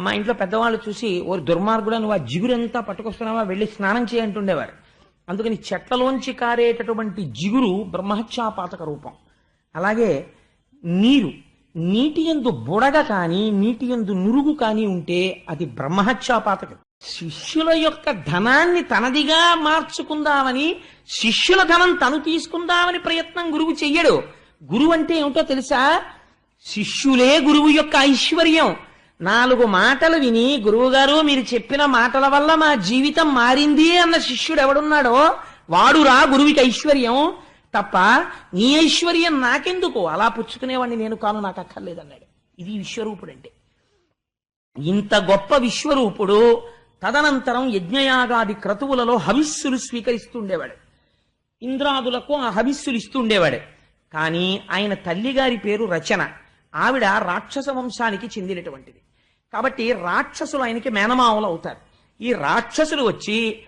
మా ఇంట్లో పెద్దవాళ్ళు చూసి ఓ దుర్మార్గుడు నువ్వు ఆ జిగురంతా పట్టుకొస్తున్నావా? వెళ్ళి స్నానం చేయంటుండేవారు అందుకని చెట్లలోంచి కారేటటువంటి జిగురు బ్రహ్మహత్యాపాతక రూపం. అలాగే నీరు నీటి ఎందు బుడగ కానీ నీటి ఎందు నురుగు కానీ ఉంటే అది బ్రహ్మహత్యాపాతకం శిష్యుల యొక్క ధనాన్ని తనదిగా మార్చుకుందామని శిష్యుల ధనం తను తీసుకుందామని ప్రయత్నం గురువు చెయ్యడు. గురువు అంటే ఏమిటో తెలుసా? శిష్యులే గురువు యొక్క ఐశ్వర్యం. నాలుగు మాటలు విని గురువుగారు మీరు చెప్పిన మాటల వల్ల మా జీవితం మారింది అన్న శిష్యుడు ఎవడున్నాడో వాడురా గురువుకి ఐశ్వర్యం. తప్ప నీ ఐశ్వర్యం నాకెందుకు? అలా పుచ్చుకునేవాడిని నేను కాను నాకు అక్కర్లేదన్నాడు. ఇది విశ్వరూపుడు అంటే ఇంత గొప్ప విశ్వరూపుడు తదనంతరం యజ్ఞయాగాది క్రతువులలో హవిస్సులు స్వీకరిస్తుండేవాడు. ఇంద్రాదులకు ఆ హవిస్సులు ఇస్తుండేవాడు. కానీ ఆయన తల్లిగారి పేరు రచన. ఆవిడ రాక్షస వంశానికి చెందినటువంటిది. కాబట్టి రాక్షసులు ఆయనకి మేనమావులు అవుతారు. ఈ రాక్షసులు వచ్చి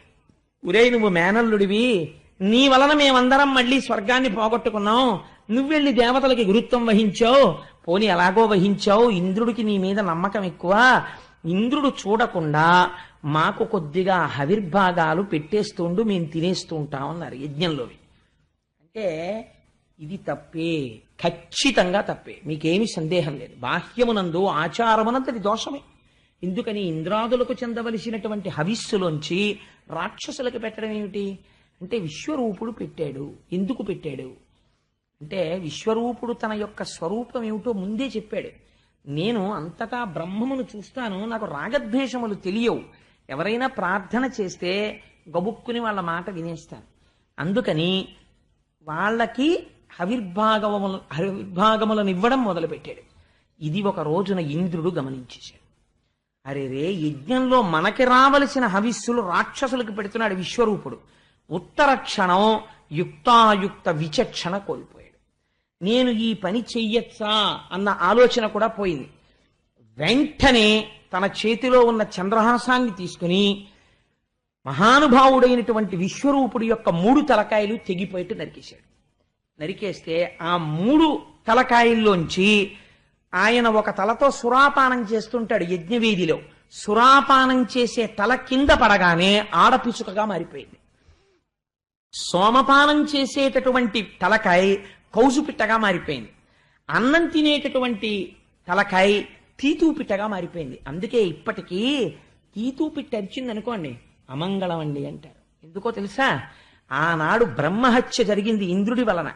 ఉరే నువ్వు మేనల్లుడివి. నీ వలన మేమందరం మళ్ళీ స్వర్గాన్ని పోగొట్టుకున్నాం. నువ్వెళ్ళి దేవతలకి గురుత్వం వహించావు. పోని ఎలాగో వహించావు. ఇంద్రుడికి నీ మీద నమ్మకం ఎక్కువ. ఇంద్రుడు చూడకుండా మాకు కొద్దిగా హవిర్భాగాలు పెట్టేస్తుండు మేము తినేస్తూ ఉంటాం అన్నారు యజ్ఞంలోవి. అంటే ఇది తప్పే. ఖచ్చితంగా తప్పే. మీకేమీ సందేహం లేదు. బాహ్యమునందు ఆచారమునంతటి దోషమే. ఎందుకని ఇంద్రాదులకు చెందవలసినటువంటి హవిస్సులోంచి రాక్షసులకు పెట్టడం ఏమిటి? అంటే విశ్వరూపుడు పెట్టాడు. ఎందుకు పెట్టాడు? అంటే విశ్వరూపుడు తన యొక్క స్వరూపం ఏమిటో ముందే చెప్పాడు. నేను అంతటా బ్రహ్మమును చూస్తాను. నాకు రాగద్వేషములు తెలియవు. ఎవరైనా ప్రార్థన చేస్తే గబుక్కుని వాళ్ళ మాట వినేస్తాను. అందుకని వాళ్ళకి హవిర్భాగములు హవిర్భాగములను ఇవ్వడం మొదలుపెట్టాడు. ఇది ఒక రోజున ఇంద్రుడు గమనించేశాడు. అరే రే యజ్ఞంలో మనకి రావలసిన హవిస్సులు రాక్షసులకు పెడుతున్నాడు విశ్వరూపుడు. ఉత్తర క్షణం యుక్తాయుక్త విచక్షణ కోల్పోయాడు. నేను ఈ పని చెయ్యొచ్చా అన్న ఆలోచన కూడా పోయింది. వెంటనే తన చేతిలో ఉన్న చంద్రహాసాన్ని తీసుకుని మహానుభావుడైనటువంటి విశ్వరూపుడి యొక్క మూడు తలకాయలు తెగిపోయేట్టు నరికేశాడు. నరికేస్తే ఆ మూడు తలకాయల్లోంచి ఆయన ఒక తలతో సురాపానం చేస్తుంటాడు యజ్ఞవీధిలో. సురాపానం చేసే తల కింద పడగానే ఆడపిచుకగా మారిపోయింది. సోమపానం చేసేటటువంటి తలకాయ కౌజుపిట్టగా మారిపోయింది. అన్నం తినేటటువంటి తలకాయ తీతూపిట్టగా మారిపోయింది. అందుకే ఇప్పటికీ తీతూపిట్ట అరిచింది అనుకోండి అమంగళం అండి అంటారు. ఎందుకో తెలుసా? ఆనాడు బ్రహ్మహత్య జరిగింది ఇంద్రుడి వలన.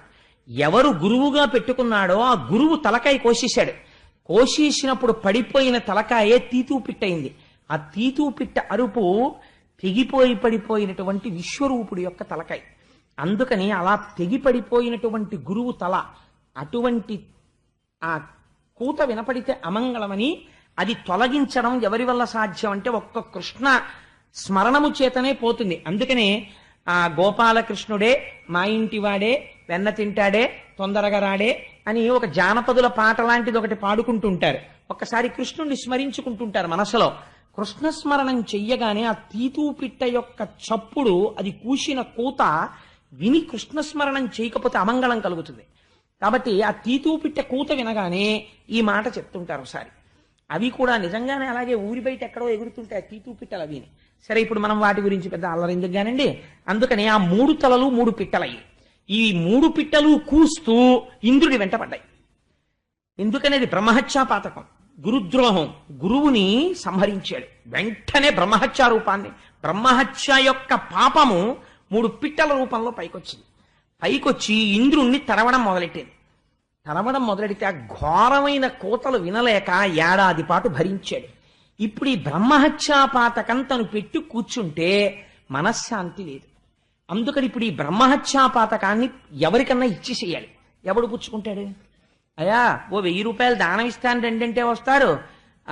ఎవరు గురువుగా పెట్టుకున్నాడో ఆ గురువు తలకాయ కోసేశాడు. కోసేసినప్పుడు పడిపోయిన తలకాయే తీతూ పిట్టయింది ఆ తీతూ పిట్ట అరుపు తెగిపోయి పడిపోయినటువంటి విశ్వరూపుడి యొక్క తలకాయ. అందుకని అలా తెగి పడిపోయినటువంటి గురువు తల అటువంటి ఆ కూత వినపడితే అమంగళమని అది తొలగించడం ఎవరి వల్ల సాధ్యం అంటే ఒక్క కృష్ణ స్మరణము చేతనే పోతుంది. అందుకనే ఆ గోపాలకృష్ణుడే మా ఇంటి వాడే వెన్న తింటాడే తొందరగా రాడే అని ఒక జానపదుల పాట లాంటిది ఒకటి పాడుకుంటుంటారు. ఒక్కసారి కృష్ణుణ్ణి స్మరించుకుంటుంటారు మనసులో. కృష్ణ స్మరణం చెయ్యగానే ఆ తీతూ పిట్ట యొక్క చప్పుడు అది కూసిన కూత విని కృష్ణ స్మరణం చేయకపోతే అమంగళం కలుగుతుంది. కాబట్టి ఆ తీతూ పిట్ట కూత వినగానే ఈ మాట చెప్తుంటారు ఒకసారి. అవి కూడా నిజంగానే అలాగే ఊరి బయట ఎక్కడో ఎగురుతుంటాయి ఆ తీతూ పిట్టలు అవిని. సరే ఇప్పుడు మనం వాటి గురించి పెద్ద అల్లరిందుకు కానండి? అందుకని ఆ మూడు తలలు మూడు పిట్టలయ్యాయి. ఈ మూడు పిట్టలు కూస్తూ ఇంద్రుడి వెంట పడ్డాయి. ఎందుకనేది బ్రహ్మహత్యా పాతకం గురుద్రోహం. గురువుని సంహరించాడు. వెంటనే బ్రహ్మహత్యా రూపాన్ని బ్రహ్మహత్య యొక్క పాపము మూడు పిట్టల రూపంలో పైకొచ్చింది. పైకొచ్చి ఇంద్రుణ్ణి తరవడం మొదలెట్టింది. తరవడం మొదలెడితే ఆ ఘోరమైన కోతలు వినలేక ఏడాది పాటు భరించాడు. ఇప్పుడు ఈ బ్రహ్మహత్యాపాతకం తను పెట్టి కూర్చుంటే మనశ్శాంతి లేదు. అందుకని ఇప్పుడు ఈ బ్రహ్మహత్యా పాతకాన్ని ఎవరికన్నా ఇచ్చేసేయాలి ఎవడు పుచ్చుకుంటాడు? అయ్యా ఓ వెయ్యి రూపాయలు దానం ఇస్తాను రెండంటే వస్తారు.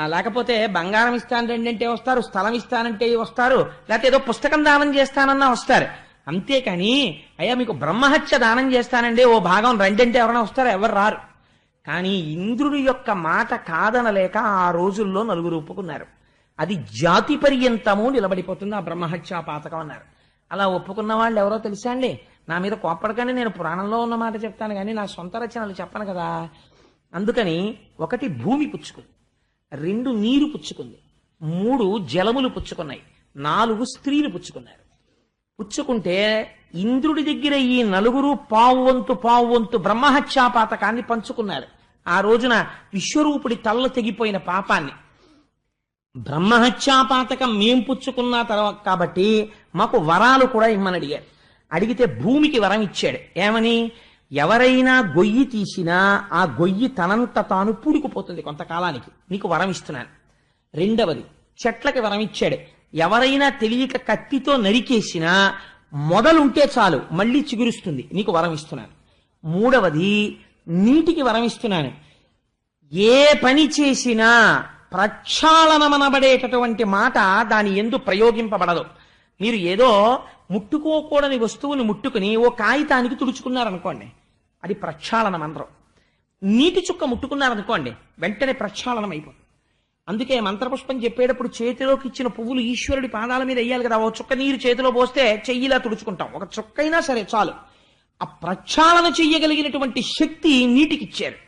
లేకపోతే బంగారం ఇస్తాను రెండంటే వస్తారు స్థలం ఇస్తానంటే వస్తారు లేకపోతే ఏదో పుస్తకం దానం చేస్తానన్నా వస్తారు. అంతేకాని అయ్యా మీకు బ్రహ్మహత్య దానం చేస్తానండి ఓ భాగం రెండంటే ఎవరైనా వస్తారు? ఎవరు రారు. కానీ ఇంద్రుడి యొక్క మాట కాదనలేక ఆ రోజుల్లో నలుగురు ఒప్పుకున్నారు. అది జాతి పర్యంతము నిలబడిపోతుంది ఆ బ్రహ్మహత్యా పాతకం అన్నారు. అలా ఒప్పుకున్న వాళ్ళు ఎవరో తెలుసా అండి? నా మీద కోప్పడగానే నేను పురాణంలో ఉన్న మాట చెప్తాను కానీ నా సొంత రచనలు చెప్పను కదా. అందుకని ఒకటి భూమి పుచ్చుకుంది రెండు నీరు పుచ్చుకుంది మూడు జలములు పుచ్చుకున్నాయి నాలుగు స్త్రీలు పుచ్చుకున్నారు. పుచ్చుకుంటే ఇంద్రుడి దగ్గర ఈ నలుగురు పావు వంతు పావు వంతు బ్రహ్మహత్యాపాతకాన్ని పంచుకున్నారు. ఆ రోజున విశ్వరూపుడి తల్ల తెగిపోయిన పాపాన్ని బ్రహ్మహత్యాపాతకం మేం పుచ్చుకున్న తర్వాత కాబట్టి మాకు వరాలు కూడా ఇమ్మని అడిగారు అడిగితే భూమికి వరం ఇచ్చాడు. ఏమని? ఎవరైనా గొయ్యి తీసినా ఆ గొయ్యి తనంత తాను పూడుకుపోతుంది కొంతకాలానికి. నీకు వరం ఇస్తున్నాను. రెండవది చెట్లకి వరం ఇచ్చాడు. ఎవరైనా తెలియక కత్తితో నరికేసినా మొదలుంటే చాలు మళ్ళీ చిగురుస్తుంది. నీకు వరం ఇస్తున్నాను. మూడవది నీటికి వరం ఇస్తున్నాను. ఏ పని చేసినా ప్రక్షాళనమనబడేటటువంటి మాట దాని ఎందు ప్రయోగింపబడదు. మీరు ఏదో ముట్టుకోకూడని వస్తువుని ముట్టుకుని ఓ కాగితానికి తుడుచుకున్నారనుకోండి అది ప్రక్షాళనం అందరం నీటి చుక్క ముట్టుకున్నారనుకోండి వెంటనే ప్రక్షాళనం అయిపోతుంది అందుకే మంత్రపుష్పం చెప్పేటప్పుడు చేతిలోకి ఇచ్చిన పువ్వులు ఈశ్వరుడి పాదాల మీద వేయాలి కదా ఓ చుక్క నీరు చేతిలో పోస్తే చెయ్యిలా తుడుచుకుంటాం. ఒక చుక్కైనా సరే చాలు. ఆ ప్రక్షాళన చెయ్యగలిగినటువంటి శక్తి నీటికిచ్చారు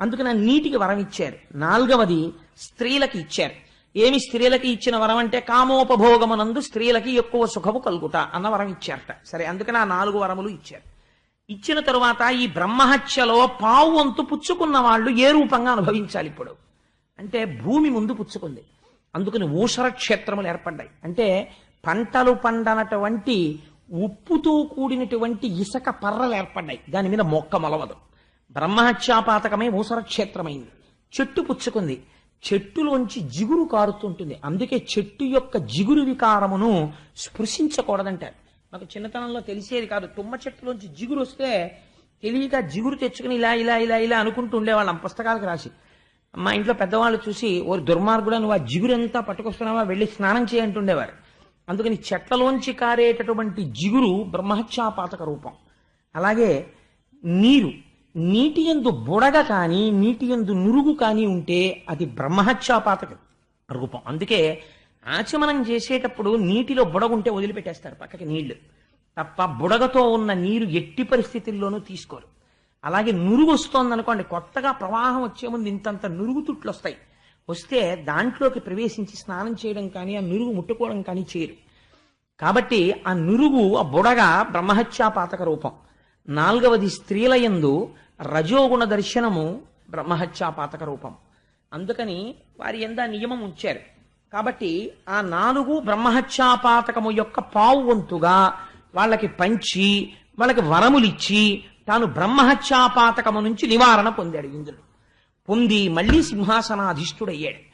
అందుకని నీటికి వరం ఇచ్చారు నాలుగవది స్త్రీలకి ఇచ్చారు. ఏమి స్త్రీలకి ఇచ్చిన వరం అంటే కామోపభోగమనందు స్త్రీలకి ఎక్కువ సుఖము కలుగుట అన్న వరం ఇచ్చారట. సరే అందుకని ఆ నాలుగు వరములు ఇచ్చారు. ఇచ్చిన తరువాత ఈ బ్రహ్మహత్యలో పావు వంతు పుచ్చుకున్న వాళ్ళు ఏ రూపంగా అనుభవించాలి ఇప్పుడు? అంటే భూమి ముందు పుచ్చుకుంది. అందుకని ఊషర క్షేత్రములు ఏర్పడ్డాయి. అంటే పంటలు పండనటువంటి ఉప్పుతో కూడినటువంటి ఇసక పర్రలు ఏర్పడ్డాయి. దాని మీద మొక్క మొలవదు. బ్రహ్మహత్యాపాతకమే ఊసర క్షేత్రమైంది. చెట్టు పుచ్చుకుంది. చెట్టులోంచి జిగురు కారుతుంటుంది. అందుకే చెట్టు యొక్క జిగురు వికారమును స్పృశించకూడదంటారు. నాకు చిన్నతనంలో తెలిసేది కాదు. తుమ్మ చెట్టులోంచి జిగురు వస్తే తెలియక జిగురు తెచ్చుకుని ఇలా ఇలా ఇలా ఇలా అనుకుంటూ ఉండేవాళ్ళం పుస్తకాలకు రాసి. మా ఇంట్లో పెద్దవాళ్ళు చూసి ఓ దుర్మార్గుడు నువ్వు ఆ జిగురంతా పట్టుకొస్తున్నావా? వెళ్ళి స్నానం చేయంటుండేవారు అందుకని చెట్లలోంచి కారేటటువంటి జిగురు బ్రహ్మహత్యాపాతక రూపం. అలాగే నీరు నీటి ఎందు బుడగ కానీ నీటి ఎందు నురుగు కానీ ఉంటే అది బ్రహ్మహత్యాపాతక రూపం. అందుకే ఆచమనం చేసేటప్పుడు నీటిలో బుడగ ఉంటే వదిలిపెట్టేస్తారు పక్కకి నీళ్ళు. తప్ప బుడగతో ఉన్న నీరు ఎట్టి పరిస్థితుల్లోనూ తీసుకోరు. అలాగే నురుగు వస్తోంది అనుకోండి కొత్తగా ప్రవాహం వచ్చే ముందు ఇంతంత నురుగు తుట్లు వస్తాయి వస్తే దాంట్లోకి ప్రవేశించి స్నానం చేయడం కానీ ఆ నురుగు ముట్టుకోవడం కానీ చేయరు. కాబట్టి ఆ నురుగు ఆ బుడగ బ్రహ్మహత్యాపాతక రూపం. నాలుగవది స్త్రీల యందు రజోగుణ దర్శనము బ్రహ్మహత్యాపాతక రూపం. అందుకని వారి ఎంద నియమం ఉంచారు. కాబట్టి ఆ నాలుగు బ్రహ్మహత్యాపాతకము యొక్క పావు వంతుగా వాళ్ళకి పంచి వాళ్ళకి వరములిచ్చి తాను బ్రహ్మహత్యాపాతకము నుంచి నివారణ పొందాడు ఇంద్రుడు. పొంది మళ్ళీ సింహాసనాధిష్ఠుడయ్యాడు.